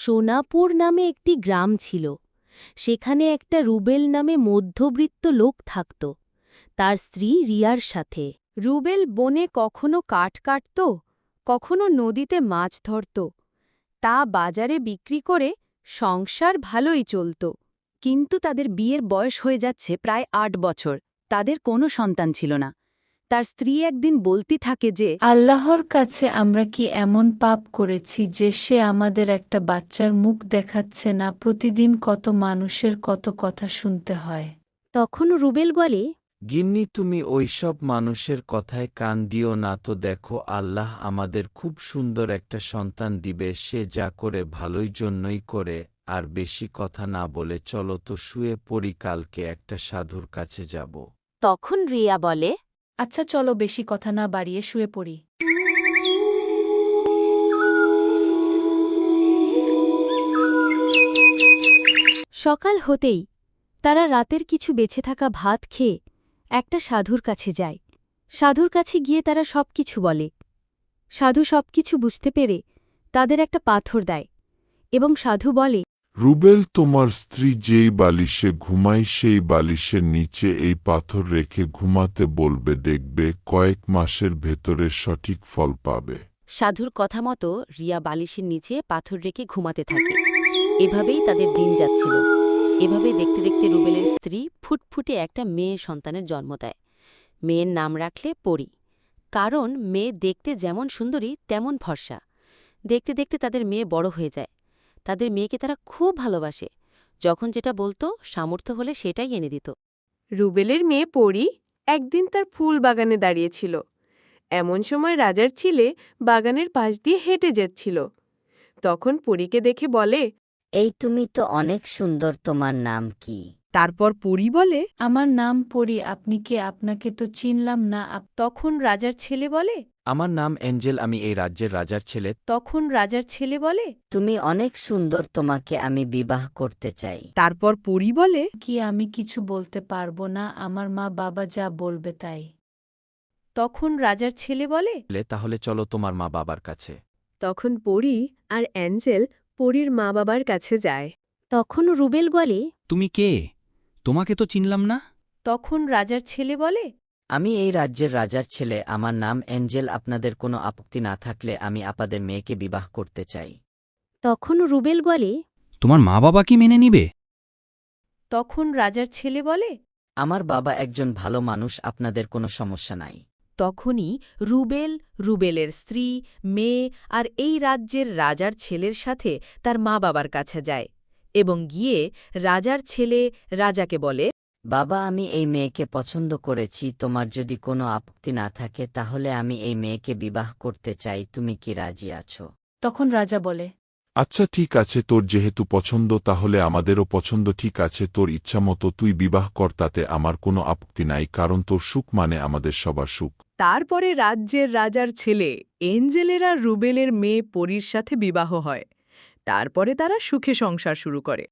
সোনাপুর নামে একটি গ্রাম ছিল। সেখানে একটা রুবেল নামে মধ্যবৃত্ত লোক থাকত। তার স্ত্রী রিয়ার সাথে। রুবেল বনে কখনো কাঠ কাটত, কখনো নদীতে মাছ ধরত। তা বাজারে বিক্রি করে সংসার ভালোই চলত। কিন্তু তাদের বিয়ের বয়স হয়ে যাচ্ছে প্রায় আট বছর। তাদের কোনো সন্তান ছিল না। তার স্ত্রী একদিন বলতে থাকে যে আল্লাহর কাছে আমরা কি এমন পাপ করেছি যে সে আমাদের একটা বাচ্চার মুখ দেখাচ্ছে না? প্রতিদিন কত মানুষের কত কথা শুনতে হয়। তখন রুবেল বলে গিন্নি তুমি ওইসব মানুষের কথায় কান দিও না তো দেখো আল্লাহ আমাদের খুব সুন্দর একটা সন্তান দিবে সে যা করে ভালোই জন্যই করে আর বেশি কথা না বলে চলো তো শুয়ে পড়ি কালকে একটা সাধুর কাছে যাব। তখন রিয়া বলে আচ্ছা চলো বেশি কথা না বাড়িয়ে শুয়ে পড়ি। সকাল হতেই তারা রাতের কিছু বেঁচে থাকা ভাত খেয়ে একটা সাধুর কাছে যায়। সাধুর কাছে গিয়ে তারা সবকিছু বলে। সাধু সবকিছু বুঝতে পেরে তাদের একটা পাথর দেয় এবং সাধু বলে রুবেল, তোমার স্ত্রী যেই বালিশে ঘুমায়, সেই বালিশের নিচে এই পাথর রেখে ঘুমাতে বলবে, দেখবে কয়েক মাসের ভেতরে সঠিক ফল পাবে। সাধুর কথা মতো রিয়া বালিশের নিচে পাথর রেখে ঘুমাতে থাকে। এভাবেই তাদের দিন যাচ্ছিল। এভাবে দেখতে দেখতে রুবেলের স্ত্রী ফুটফুটে একটা মেয়ে সন্তানের জন্ম দেয়। মেয়ের নাম রাখলে পরি। কারণ মেয়ে দেখতে যেমন সুন্দরী, তেমন ভরসা। দেখতে দেখতে তাদের মেয়ে বড় হয়ে যায়। তাদের মেয়েকে তারা খুব ভালোবাসে। যখন যেটা বলতো সামর্থ্য হলে সেটাই এনে দিত। রুবেলের মেয়ে পড়ি একদিন তার ফুল বাগানে দাঁড়িয়েছিল। এমন সময় রাজার ছিলে বাগানের পাশ দিয়ে হেঁটে যাচ্ছিল। তখন পরীকে দেখে বলে এই তুমি তো অনেক সুন্দর তোমার নাম কি? তারপর পরী বলে আমার নাম পড়ি আপনি কে আপনাকে তো চিনলাম না আপ- তখন রাজার ছেলে বলে আমার নাম অ্যাঞ্জেল আমি এই রাজ্যের রাজার ছেলে। তখন রাজার ছেলে বলে তুমি অনেক সুন্দর তোমাকে আমি বিবাহ করতে চাই। তারপর পরী বলে কি আমি কিছু বলতে পারব না আমার মা বাবা যা বলবে তাই। তখন রাজার ছেলে বলে তাহলে চলো তোমার মা বাবার কাছে। তখন পরি আর অ্যাঞ্জেল পরীর মা বাবার কাছে যায়। তখন রুবেল বলে তুমি কে? তোমাকে তো চিনলাম না? তখন রাজার ছেলে বলে আমি এই রাজ্যের রাজার ছেলে আমার নাম অ্যাঞ্জেল আপনাদের কোনো আপত্তি না থাকলে আমি আপনাদের মেয়েকে বিবাহ করতে চাই। তখন রুবেল বলে তোমার মা বাবা কি মেনে নিবে? তখন রাজার ছেলে বলে আমার বাবা একজন ভালো মানুষ আপনাদের কোনো সমস্যা নাই। তখনই রুবেল রুবেলের স্ত্রী মেয়ে আর এই রাজ্যের রাজার ছেলের সাথে তার মা বাবার কাছে যায় এবং গিয়ে রাজার ছেলে রাজাকে বলে বাবা আমি এই মেয়েকে পছন্দ করেছি তোমার যদি কোনো আপত্তি না থাকে তাহলে আমি এই মেয়েকে বিবাহ করতে চাই তুমি কি রাজি আছো? তখন রাজা বলে আচ্ছা ঠিক আছে তোর যেহেতু পছন্দ তাহলে আমাদেরও পছন্দ ঠিক আছে তোর ইচ্ছামতো তুই বিবাহ কর তাতে আমার কোনো আপত্তি নাই কারণ তোর সুখ মানে আমাদের সবার সুখ। তারপরে রাজ্যের রাজার ছেলে এঞ্জেলেরা রুবেলের মেয়ে পরীর সাথে বিবাহ হয়। তারপরে তারা সুখে সংসার শুরু করে।